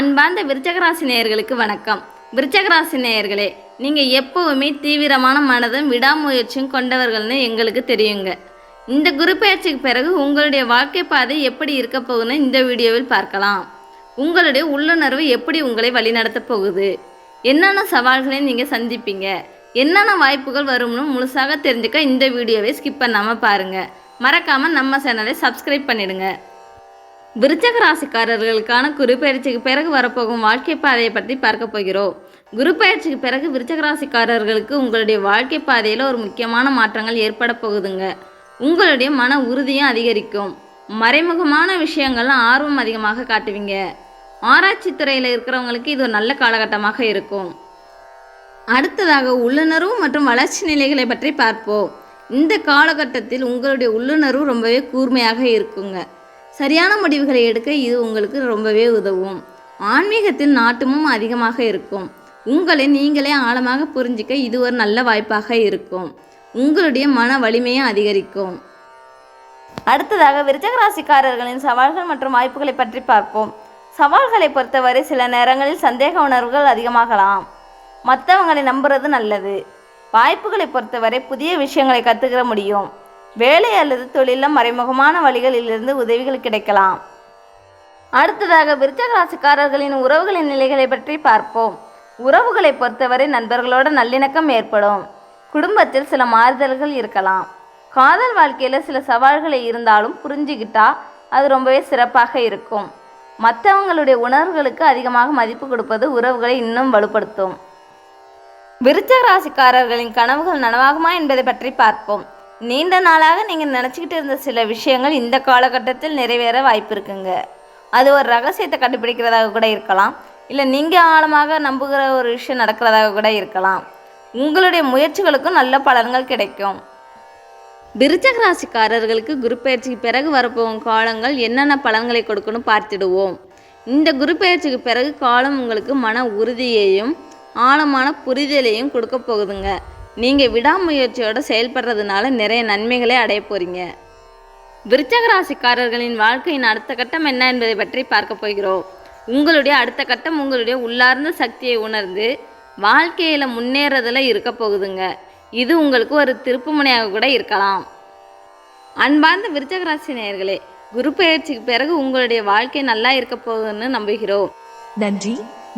அன்பார்ந்த விருச்சகராசி நேயர்களுக்கு வணக்கம். விருச்சகராசி நேயர்களே நீங்கள் எப்பவுமே தீவிரமான மனதும் விடாமுயற்சியும் கொண்டவர்கள்னு எங்களுக்கு தெரியுங்க. இந்த குரு பயிற்சிக்கு பிறகு உங்களுடைய வாழ்க்கை பாதை எப்படி இருக்க போகுதுன்னு இந்த வீடியோவில் பார்க்கலாம். உங்களுடைய உள்ளுணர்வு எப்படி உங்களை வழிநடத்த போகுது? என்னென்ன சவால்களை நீங்கள் சந்திப்பீங்க? என்னென்ன வாய்ப்புகள் வரும்னு முழுசாக தெரிஞ்சுக்க இந்த வீடியோவை ஸ்கிப் பண்ணாமல் பாருங்கள் மறக்காமல் நம்ம சேனலை சப்ஸ்கிரைப் பண்ணிடுங்க. விருச்சக ராசிக்காரர்களுக்கான குரு பயிற்சிக்கு பிறகு வரப்போகும் வாழ்க்கை பாதையை பற்றி பார்க்க போகிறோம். குரு பயிற்சிக்கு பிறகு விருச்சக ராசிக்காரர்களுக்கு உங்களுடைய வாழ்க்கை பாதையில் ஒரு முக்கியமான மாற்றங்கள் ஏற்பட போகுதுங்க. உங்களுடைய மன உறுதியும் அதிகரிக்கும். மறைமுகமான விஷயங்கள்லாம் ஆர்வம் அதிகமாக காட்டுவீங்க. ஆராய்ச்சி துறையில் இருக்கிறவங்களுக்கு இது ஒரு நல்ல காலகட்டமாக இருக்கும். அடுத்ததாக உள்ளுணர்வு மற்றும் வளர்ச்சி நிலைகளை பற்றி பார்ப்போம். இந்த காலகட்டத்தில் உங்களுடைய உள்ளுணர்வு ரொம்பவே கூர்மையாக இருக்குங்க. சரியான முடிவுகளை எடுக்க இது உங்களுக்கு ரொம்பவே உதவும். ஆன்மீகத்தில் நாட்டமும் அதிகமாக இருக்கும். உங்களை நீங்களே ஆழமாக புரிஞ்சிக்க இது ஒரு நல்ல வாய்ப்பாக இருக்கும். உங்களுடைய மன வலிமையும் அதிகரிக்கும். அடுத்ததாக விருச்சக ராசிக்காரர்களின் சவால்கள் மற்றும் வாய்ப்புகளை பற்றி பார்ப்போம். சவால்களை பொறுத்தவரை சில நேரங்களில் சந்தேக உணர்வுகள் அதிகமாகலாம். மற்றவங்களை நம்புறது நல்லது. வாய்ப்புகளை பொறுத்தவரை புதிய விஷயங்களை கற்றுக்கிற முடியும். வேலை அல்லது தொழிலில் மறைமுகமான வழிகளிலிருந்து உதவிகள் கிடைக்கலாம். அடுத்ததாக விருச்சக ராசிக்காரர்களின் உறவுகளின் நிலைகளை பற்றி பார்ப்போம். உறவுகளை பொறுத்தவரை நண்பர்களோட நல்லிணக்கம் ஏற்படும். குடும்பத்தில் சில மாறுதல்கள் இருக்கலாம். காதல் வாழ்க்கையில் சில சவால்களை இருந்தாலும் புரிஞ்சுக்கிட்டா அது ரொம்பவே சிறப்பாக இருக்கும். மற்றவங்களுடைய உணர்வுகளுக்கு அதிகமாக மதிப்பு கொடுப்பது உறவுகளை இன்னும் வலுப்படுத்தும். விருச்சக ராசிக்காரர்களின் கனவுகள் நனவாகுமா என்பதை பற்றி பார்ப்போம். நீண்ட நாளாக நீங்கள் நினச்சிக்கிட்டு இருந்த சில விஷயங்கள் இந்த காலகட்டத்தில் நிறைவேற வாய்ப்பு இருக்குங்க. அது ஒரு ரகசியத்தை கண்டுபிடிக்கிறதாக கூட இருக்கலாம். இல்லை நீங்கள் ஆழமாக நம்புகிற ஒரு விஷயம் நடக்கிறதாக கூட இருக்கலாம். உங்களுடைய முயற்சிகளுக்கும் நல்ல பலன்கள் கிடைக்கும். விருச்சக ராசிக்காரர்களுக்கு குரு பயிற்சிக்கு பிறகு வரப்போகும் காலங்கள் என்னென்ன பலன்களை கொடுக்கணும் பார்த்துடுவோம். இந்த குரு பயிற்சிக்கு பிறகு காலம் உங்களுக்கு மன உறுதியையும் ஆழமான புரிதலையும் கொடுக்க போகுதுங்க. நீங்கள் விடாமுயற்சியோடு செயல்படுறதுனால நிறைய நன்மைகளை அடைய போகிறீங்க விருச்சக ராசிக்காரர்களின் வாழ்க்கையின் அடுத்த கட்டம் என்ன என்பதை பற்றி பார்க்க போகிறோம். உங்களுடைய அடுத்த கட்டம் உங்களுடைய உள்ளார்ந்த சக்தியை உணர்ந்து வாழ்க்கையில் முன்னேறதில் இருக்க போகுதுங்க. இது உங்களுக்கு ஒரு திருப்புமுனையாக கூட இருக்கலாம். அன்பார்ந்த விருச்சக ராசி நேயர்களே குரு பயிற்சிக்கு பிறகு உங்களுடைய வாழ்க்கை நல்லா இருக்க போகுதுன்னு நம்புகிறோம். நன்றி.